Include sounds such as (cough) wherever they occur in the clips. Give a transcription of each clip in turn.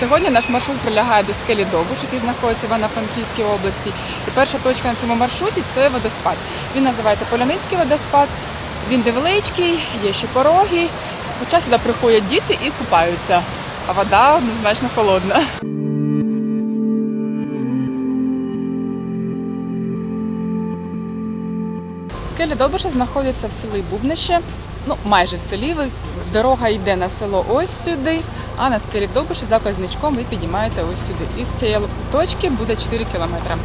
Сьогодні наш маршрут прилягає до скелі Довбуш, який знаходиться в Івано-Франківській області. І перша точка на цьому маршруті це водоспад. Він називається Поляницький водоспад. Він невеличкий, є ще пороги. Хоча сюди приходять діти і купаються, а вода однозначно холодна. Скелі Довбуша знаходяться в селі Бубнище, ну майже в селі. Дорога йде на село ось сюди, а на скелі добуші за Казничком ви піднімаєте ось сюди. І з цієї точки буде 4 кілометри.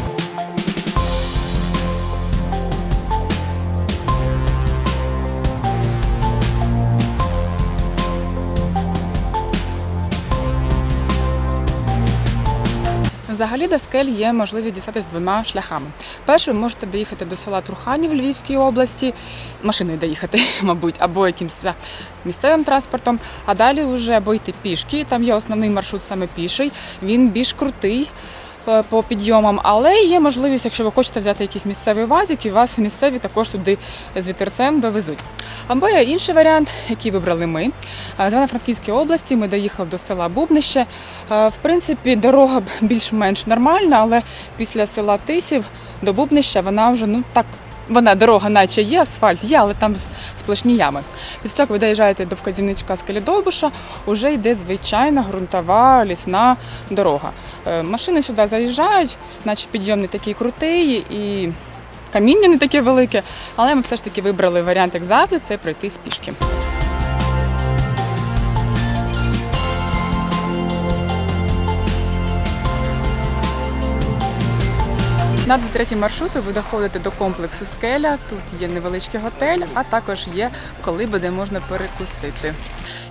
Взагалі до скель є можливість дістатися двома шляхами. Перший, ви можете доїхати до села Труханів Львівській області, машиною доїхати, (laughs) мабуть, або якимось е, місцевим транспортом, а далі вже або йти пішки. Там є основний маршрут саме піший. Він більш крутий по підйомам, але є можливість, якщо ви хочете взяти якийсь місцевий вазик, і вас місцеві також туди з вітерцем довезуть. Або є інший варіант, який вибрали ми. Е, З Івано-Франківської області ми доїхали до села Бубнище. Е, В принципі, дорога більш-менш нормальна, але після села Тисів до Бубнища вона вже ну так. Вона дорога, наче є, асфальт є, але там з- сплошні ями. Після цього ви доїжджаєте до вказівничка з Калідовбуша, вже йде звичайна ґрунтова лісна дорога. Е, Машини сюди заїжджають, наче підйом не такий крутий і каміння не таке велике, але ми все ж таки вибрали варіант, як завжди, це пройтись пішки. На третій маршруту ви доходите до комплексу скеля. Тут є невеличкий готель, а також є колиби, де можна перекусити.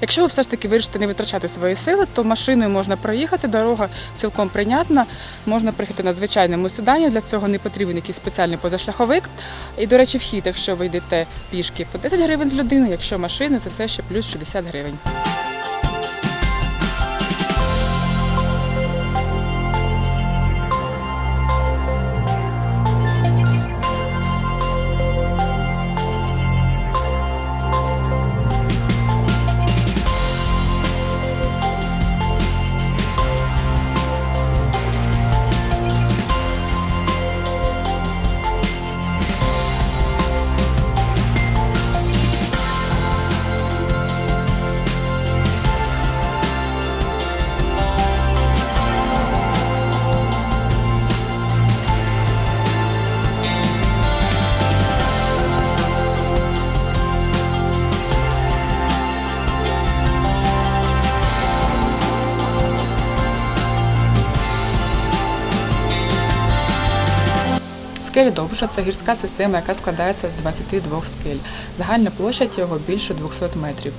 Якщо ви все ж таки вирішите не витрачати свої сили, то машиною можна проїхати. Дорога цілком прийнятна. Можна приїхати на звичайному седані. Для цього не потрібен якийсь спеціальний позашляховик. І, до речі, вхід, якщо ви йдете пішки, по 10 гривень з людини. Якщо машини, то це ще плюс 60 гривень. Довбуша це гірська система, яка складається з 22 скель. Загальна площа його більше 200 метрів.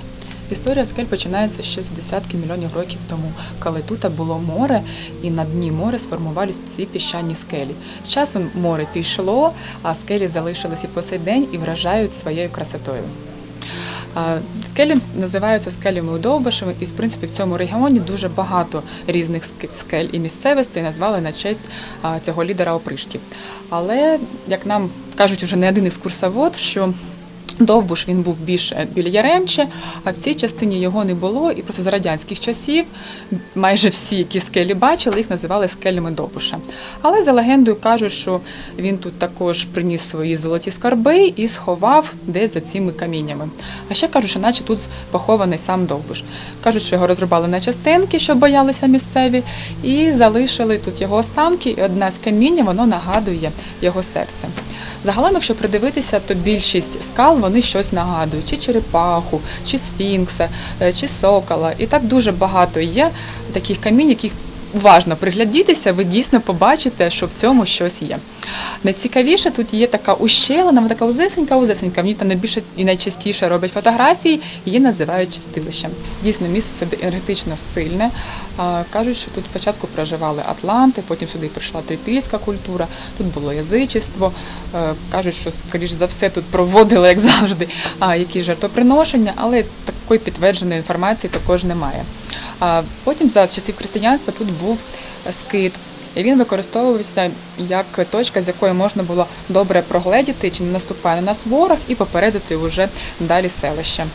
Історія скель починається ще за десятки мільйонів років тому, коли тут було море, і на дні моря сформувалися ці піщані скелі. З часом море пішло, а скелі залишились і по сей день і вражають своєю красотою. Скелі називаються скелями удовбишами, і в принципі в цьому регіоні дуже багато різних ск- скель і місцевостей назвали на честь цього лідера опришки. Але як нам кажуть вже не один екскурсовод, що Довбуш він був більше біля Яремче, а в цій частині його не було. І просто з радянських часів майже всі, які скелі бачили, їх називали скелями Довбуша. Але за легендою кажуть, що він тут також приніс свої золоті скарби і сховав десь за цими каміннями. А ще кажуть, що наче тут похований сам Довбуш. Кажуть, що його розрубали на частинки, що боялися місцеві, і залишили тут його останки. І одне з каміння воно нагадує його серце. Загалом, якщо придивитися, то більшість скал вони щось нагадують: чи черепаху, чи сфінкса, е, чи сокола. І так дуже багато є таких камінь, яких уважно приглядітеся, ви дійсно побачите, що в цьому щось є. Найцікавіше тут є така ущелина, така узесенька, узесенька. Ній там найбільше і найчастіше роблять фотографії, її називають чистилищем. Дійсно, місце це енергетично сильне. Кажуть, що тут спочатку проживали атланти, потім сюди прийшла трипільська культура, тут було язичество. Е, Кажуть, що скоріш за все тут проводили, як завжди, якісь жертвоприношення, але такої підтвердженої інформації також немає. А потім за часів християнства тут був е, скит. І він використовувався як точка, з якої можна було добре прогледіти, чи не наступає на нас ворог, і попередити вже далі селище.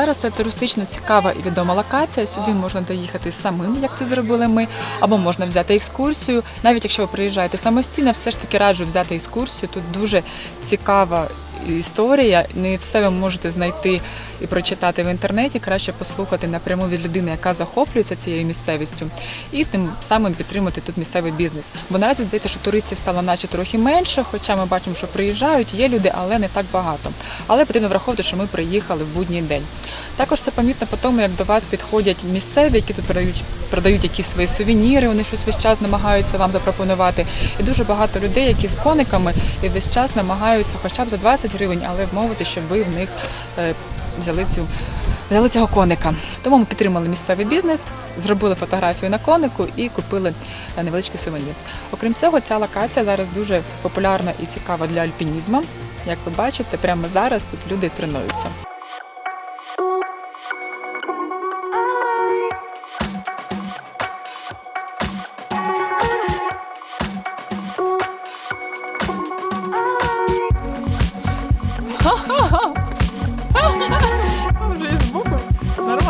Зараз це туристично цікава і відома локація. Сюди можна доїхати самим, як це зробили ми, або можна взяти екскурсію. Навіть якщо ви приїжджаєте самостійно, все ж таки раджу взяти екскурсію. Тут дуже цікава історія. Не все ви можете знайти і прочитати в інтернеті. Краще послухати напряму від людини, яка захоплюється цією місцевістю, і тим самим підтримати тут місцевий бізнес. Бо наразі здається, що туристів стало наче трохи менше, хоча ми бачимо, що приїжджають, є люди, але не так багато. Але потрібно враховувати, що ми приїхали в будній день. Також це помітно по тому, як до вас підходять місцеві, які тут продають, продають якісь свої сувеніри, вони щось весь час намагаються вам запропонувати. І дуже багато людей, які з кониками і весь час намагаються хоча б за 20 гривень, але вмовити, щоб ви в них е, взяли цю. Взяли цього коника. Тому ми підтримали місцевий бізнес, зробили фотографію на конику і купили е, невеличкий сувенір. Окрім цього, ця локація зараз дуже популярна і цікава для альпінізму. Як ви бачите, прямо зараз тут люди тренуються.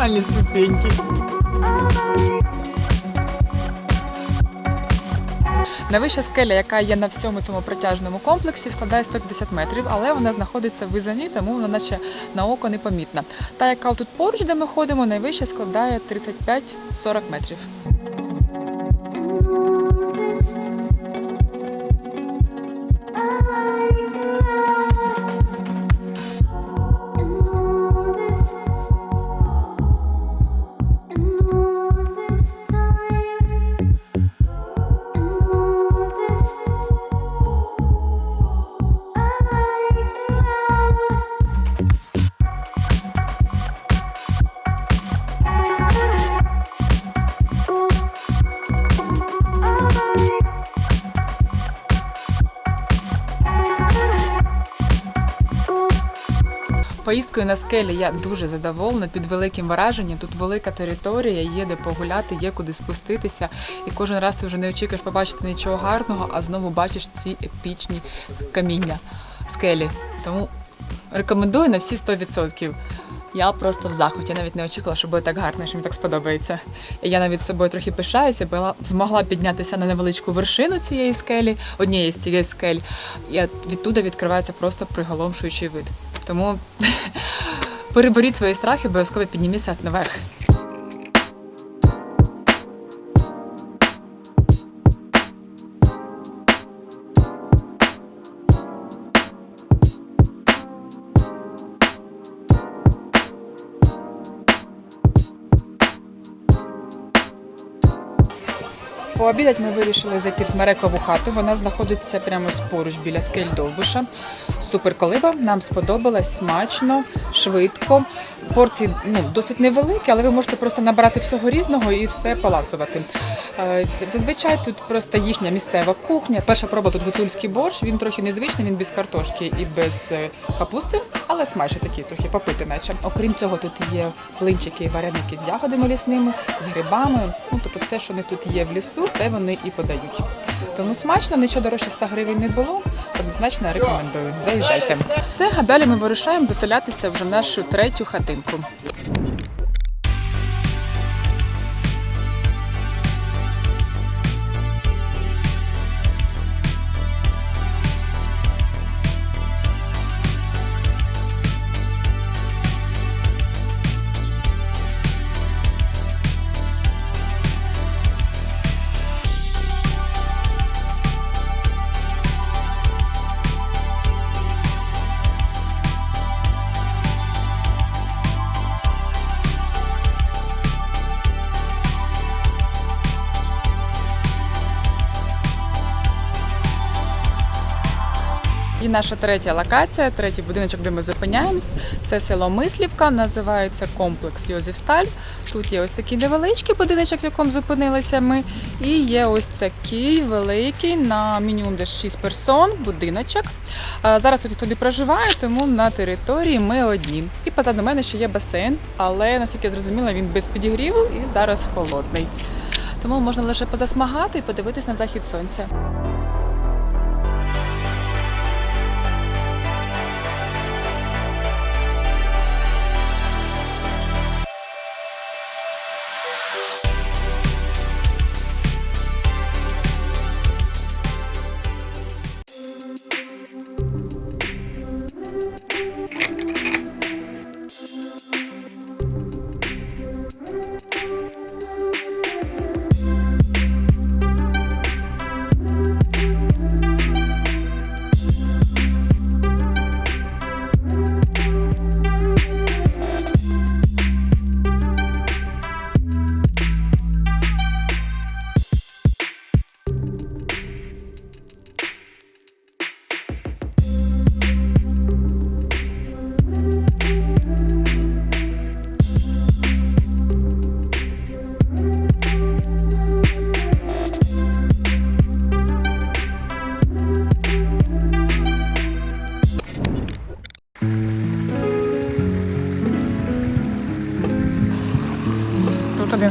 Нормальні ступеньки. Найвища скеля, яка є на всьому цьому протяжному комплексі, складає 150 метрів, але вона знаходиться в визані, тому вона наче на око непомітна. Та, яка тут поруч, де ми ходимо, найвища складає 35-40 метрів. Поїздкою на скелі я дуже задоволена під великим враженням. Тут велика територія, є де погуляти, є куди спуститися. І кожен раз ти вже не очікуєш побачити нічого гарного, а знову бачиш ці епічні каміння скелі. Тому рекомендую на всі 100%. Я просто в захваті. Я навіть не очікувала, що буде так гарно, що мені так сподобається. І я навіть собою трохи пишаюся, бо змогла піднятися на невеличку вершину цієї скелі, однієї з цієї скель. І відтуди відкривається просто приголомшуючий вид. Тому (laughs) переборіть свої страхи, обов'язково підніміться наверх. Пообідати ми вирішили зайти в Смерекову хату. Вона знаходиться прямо поруч біля скель Довбуша. Супер колиба. Нам сподобалось смачно, швидко. Порції ну, досить невеликі, але ви можете просто набрати всього різного і все поласувати. Е, Зазвичай тут просто їхня місцева кухня. Перша проба тут гуцульський борщ. Він трохи незвичний, він без картошки і без е, капусти, але смачний такий, трохи попити, наче. Окрім цього, тут є блинчики і вареники з ягодами лісними, з грибами. Ну тобто все, що не тут є в лісу, те вони і подають. Тому смачно, нічого дорожче 100 гривень не було. Однозначно рекомендую. Заїжджайте. Все, а далі ми вирушаємо заселятися вже в нашу третю хатинку. Наша третя локація, третій будиночок, де ми зупиняємось. Це село Мислівка, називається комплекс Йозефсталь. Тут є ось такий невеличкий будиночок, в якому зупинилися ми. І є ось такий великий на мінімум десь 6 персон будиночок. Зараз тут туди проживає, тому на території ми одні. І позаду мене ще є басейн, але наскільки я зрозуміла, він без підігріву і зараз холодний. Тому можна лише позасмагати і подивитись на захід сонця.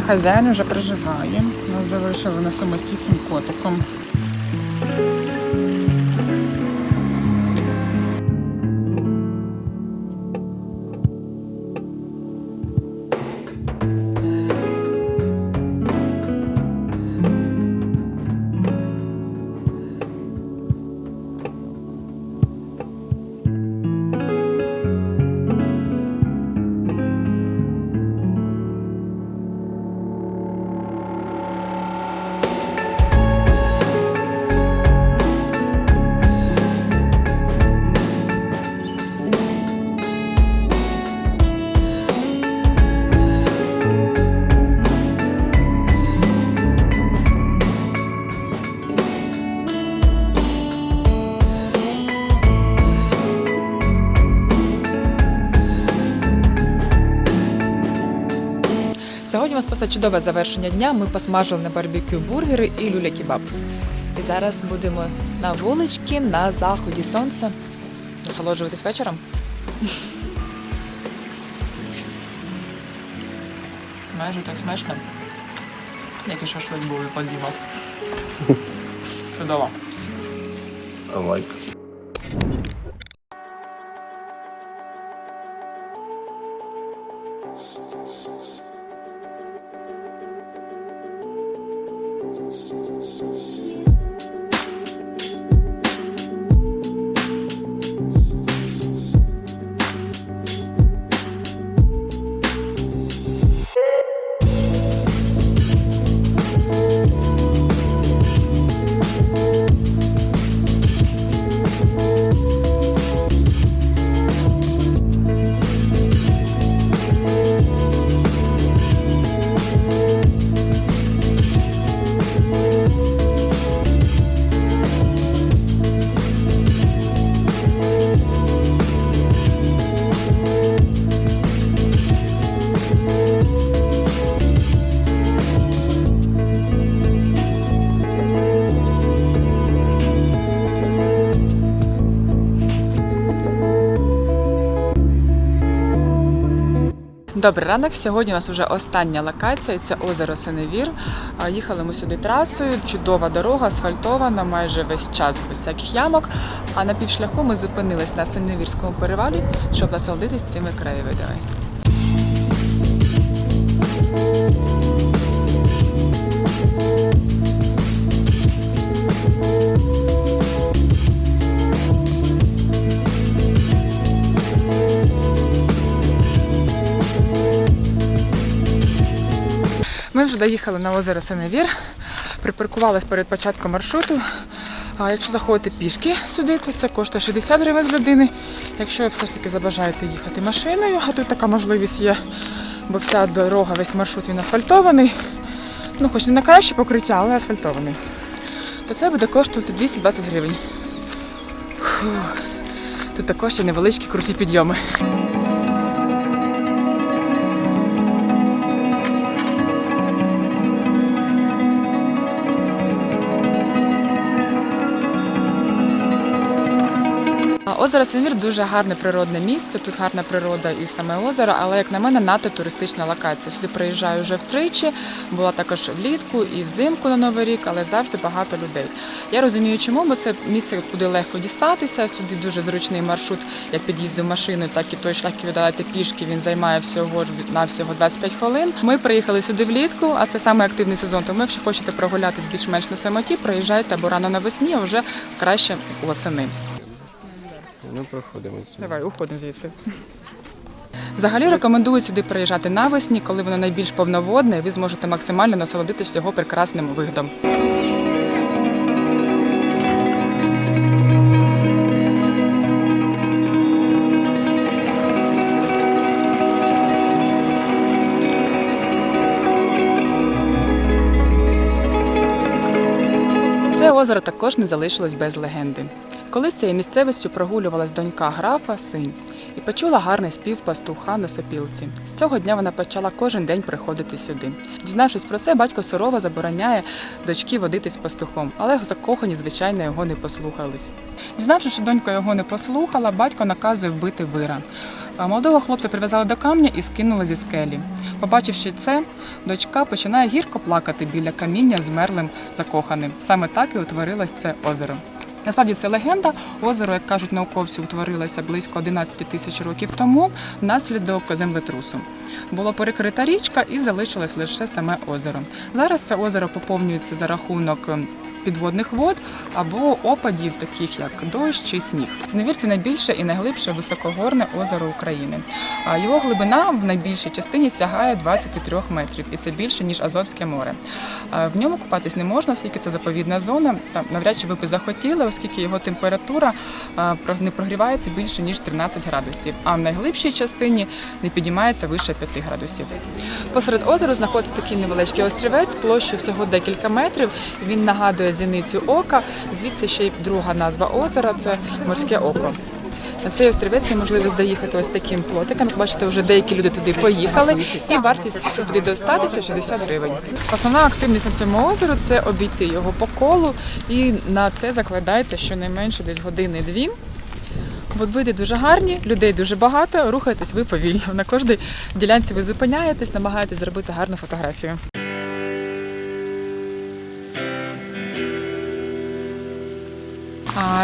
Хазяїн вже проживає. Нас залишили на самості котиком. Просто чудове завершення дня. Ми посмажили на барбекю бургери і люля кебаб. І зараз будемо на вуличці на заході сонця. Насолоджуватись вечором. (laughs) Майже так смачно. Як і шашлик був і подібав. (laughs) Чудово. I like. Добрий ранок. Сьогодні у нас вже остання локація. Це озеро Синевір. Їхали ми сюди трасою. Чудова дорога, асфальтована майже весь час без всяких ямок. А на півшляху ми зупинились на Синевірському перевалі, щоб насолодитись цими краєвидами. Вже доїхали на озеро Синевір, припаркувались перед початком маршруту. А якщо заходите пішки сюди, то це коштує 60 гривень з людини. Якщо все ж таки забажаєте їхати машиною, а тут така можливість є, бо вся дорога, весь маршрут він асфальтований. Ну, хоч не на краще покриття, але асфальтований. То це буде коштувати 220 гривень. Фух. Тут також є невеличкі круті підйоми. Озеро Синвір дуже гарне природне місце. Тут гарна природа і саме озеро, але як на мене, надто туристична локація. Сюди приїжджаю вже втричі. Була також влітку і взимку на Новий рік, але завжди багато людей. Я розумію, чому, бо це місце, куди легко дістатися. Сюди дуже зручний маршрут, як під'їздив машиною, так і той шлях, який ви пішки. Він займає всього на всього 25 хвилин. Ми приїхали сюди влітку, а це саме активний сезон. Тому, якщо хочете прогулятись більш-менш на самоті, приїжджайте або рано навесні, а вже краще восени. Ну, проходимо сюди. Давай, уходимо звідси. Взагалі рекомендую сюди приїжджати навесні, коли воно найбільш повноводне, і ви зможете максимально насолодитися його прекрасним виглядом. Це озеро також не залишилось без легенди. Колись цією місцевістю прогулювалась донька графа, син, і почула гарний спів пастуха на сопілці. З цього дня вона почала кожен день приходити сюди. Дізнавшись про це, батько сурово забороняє дочки водитись пастухом, але закохані, звичайно, його не послухались. Дізнавшись, що донька його не послухала, батько наказує вбити вира. Молодого хлопця прив'язали до камня і скинули зі скелі. Побачивши це, дочка починає гірко плакати біля каміння з мерлим закоханим. Саме так і утворилось це озеро. Насправді це легенда. Озеро, як кажуть науковці, утворилося близько 11 тисяч років тому внаслідок землетрусу. Було перекрита річка і залишилось лише саме озеро. Зараз це озеро поповнюється за рахунок підводних вод або опадів, таких як дощ чи сніг. Синевір – це найбільше і найглибше високогорне озеро України. Його глибина в найбільшій частині сягає 23 метрів, і це більше ніж Азовське море. В ньому купатись не можна, оскільки це заповідна зона. Там навряд чи ви б захотіли, оскільки його температура не прогрівається більше ніж 13 градусів. А в найглибшій частині не підіймається вище 5 градусів. Посеред озера знаходиться такий невеличкий острівець, площею всього декілька метрів. Він нагадує зіницю ока. Звідси ще й друга назва озера це морське око. На цей острівець є можливість доїхати ось таким плотиком. Як бачите, вже деякі люди туди поїхали, і вартість, щоб туди достатися, 60 гривень. Основна активність на цьому озеру це обійти його по колу, і на це закладайте щонайменше десь години-дві. Бо види дуже гарні, людей дуже багато, рухаєтесь ви повільно. На кожній ділянці ви зупиняєтесь, намагаєтесь зробити гарну фотографію.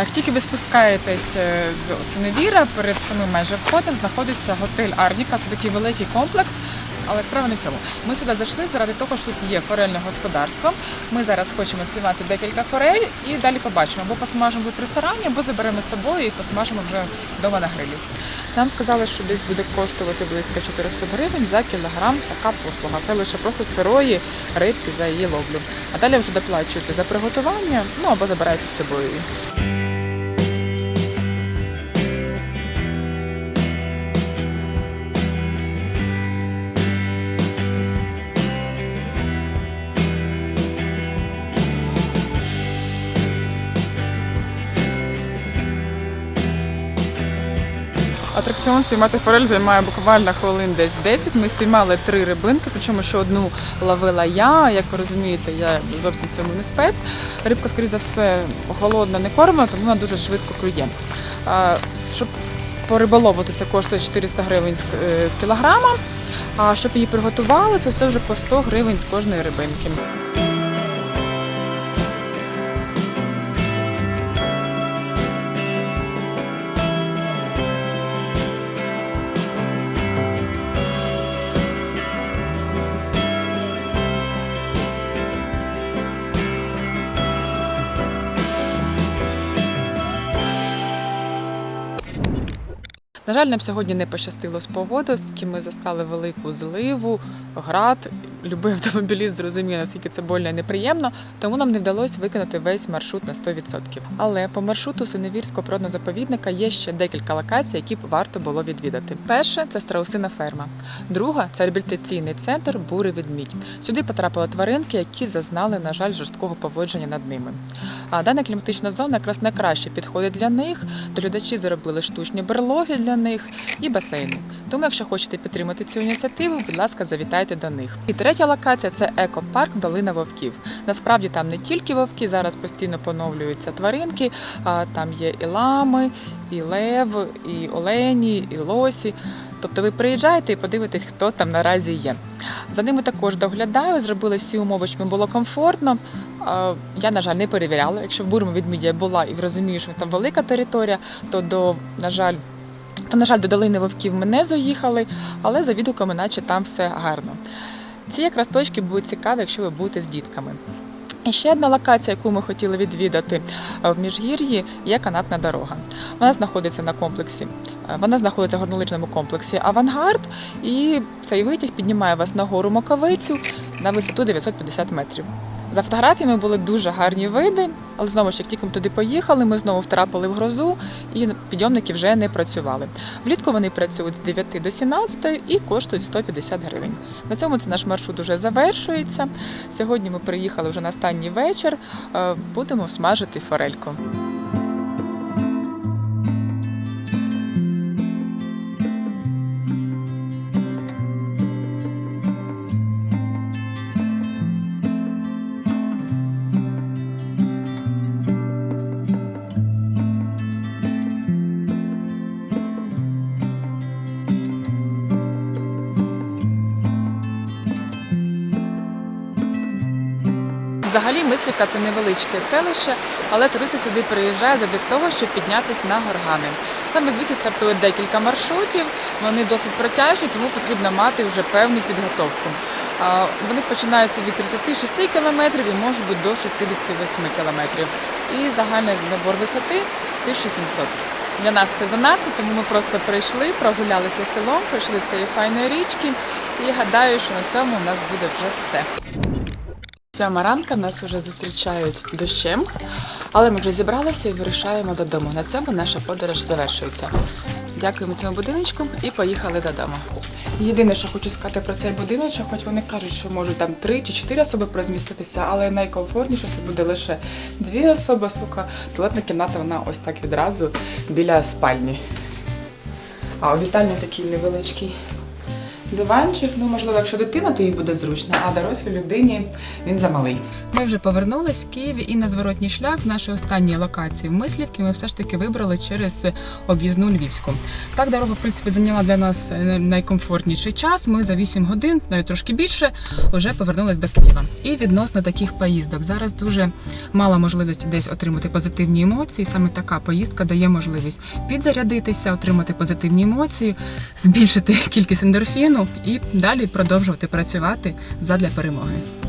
Як тільки ви спускаєтесь е, з Синевіра, перед самим майже входом знаходиться готель Арніка. Це такий великий комплекс. Але справа не в цьому. Ми сюди зайшли заради того, що тут є форельне господарство. Ми зараз хочемо співати декілька форель і далі побачимо. Або посмажемо тут в ресторані, або заберемо з собою і посмажимо вже вдома на грилі. Нам сказали, що десь буде коштувати близько 400 гривень за кілограм така послуга. Це лише просто сирої рибки за її ловлю. А далі вже доплачуєте за приготування, ну або забираєте з собою її. Атракціон спіймати форель займає буквально хвилин десь 10. Ми спіймали три рибинки, причому що одну ловила я. Як ви розумієте, я зовсім цьому не спец. Рибка, скоріше за все, голодна, не кормлена, тому вона дуже швидко клює. Щоб по риболову то це коштує 400 гривень е, з кілограма. А щоб її приготували, це вже по 100 гривень з кожної рибинки. На жаль, нам сьогодні не пощастило з погодою, оскільки ми застали велику зливу, град. Любий автомобіліст зрозуміє, наскільки це больно і неприємно, тому нам не вдалося виконати весь маршрут на 100%. Але по маршруту Синевірського природного заповідника є ще декілька локацій, які варто було відвідати. Перше це страусина ферма. Друга це реабілітаційний центр Бурий ведмідь. Сюди потрапили тваринки, які зазнали, на жаль, жорсткого поводження над ними. А дана кліматична зона якраз найкраще підходить для них. Доглядачі заробили штучні берлоги для них і басейни. Тому, якщо хочете підтримати цю ініціативу, будь ласка, завітайте до них. І третя локація це екопарк Долина Вовків. Насправді там не тільки вовки, зараз постійно поновлюються тваринки. Там є і лами, і лев, і олені, і лосі. Тобто ви приїжджаєте і подивитесь, хто там наразі є. За ними також доглядаю, зробили всі умови, щоб було комфортно. Я, на жаль, не перевіряла. Якщо в Бурму відмідя була і розумію, що там велика територія, то до, на жаль, то, на жаль, до долини вовків ми не заїхали, але за відгуками, наче там все гарно. Ці якраз точки будуть цікаві, якщо ви будете з дітками. І ще одна локація, яку ми хотіли відвідати е, в Міжгір'ї, є канатна дорога. Вона знаходиться на комплексі. е, Вона знаходиться в горнолижному комплексі Авангард, і цей витяг піднімає вас на гору Маковицю на висоту 950 метрів. За фотографіями були дуже гарні види, але знову ж як тільки ми туди поїхали, ми знову втрапили в грозу і підйомники вже не працювали. Влітку вони працюють з 9 до 17 і коштують 150 гривень. На цьому це наш маршрут уже завершується. Сьогодні ми приїхали вже на останній вечір. Е, Будемо смажити форельку. Взагалі Мислівка це невеличке селище, але туристи сюди приїжджають для того, щоб піднятися на горгани. Саме звідси стартує декілька маршрутів. Вони досить протяжні, тому потрібно мати вже певну підготовку. Вони починаються від 36 кілометрів і можуть бути до 68 кілометрів. І загальний набор висоти 1700. Для нас це занадто, тому ми просто прийшли, прогулялися селом, прийшли цієї файної річки і гадаю, що на цьому у нас буде вже все. Сьома ранка нас вже зустрічають дощем, але ми вже зібралися і вирушаємо додому. На цьому наша подорож завершується. Дякуємо цьому будиночку і поїхали додому. Єдине, що хочу сказати про цей будиночок, хоч вони кажуть, що можуть там три чи чотири особи розміститися, але найкомфортніше це буде лише дві особи. Сука, туалетна кімната вона ось так відразу біля спальні. А у такий невеличкий диванчик. Ну, можливо, якщо дитина, то їй буде зручно, а дорослій людині він замалий. Ми вже повернулись в Києві і на зворотній шлях з нашої останньої локації в Мислівки ми все ж таки вибрали через об'їзну Львівську. Так дорога, в принципі, зайняла для нас е, найкомфортніший час. Ми за 8 годин, навіть трошки більше, вже повернулись до Києва. І відносно таких поїздок зараз дуже мало можливості десь отримати позитивні емоції. Саме така поїздка дає можливість підзарядитися, отримати позитивні емоції, збільшити (laughs) кількість ендорфіну і далі продовжувати працювати задля перемоги.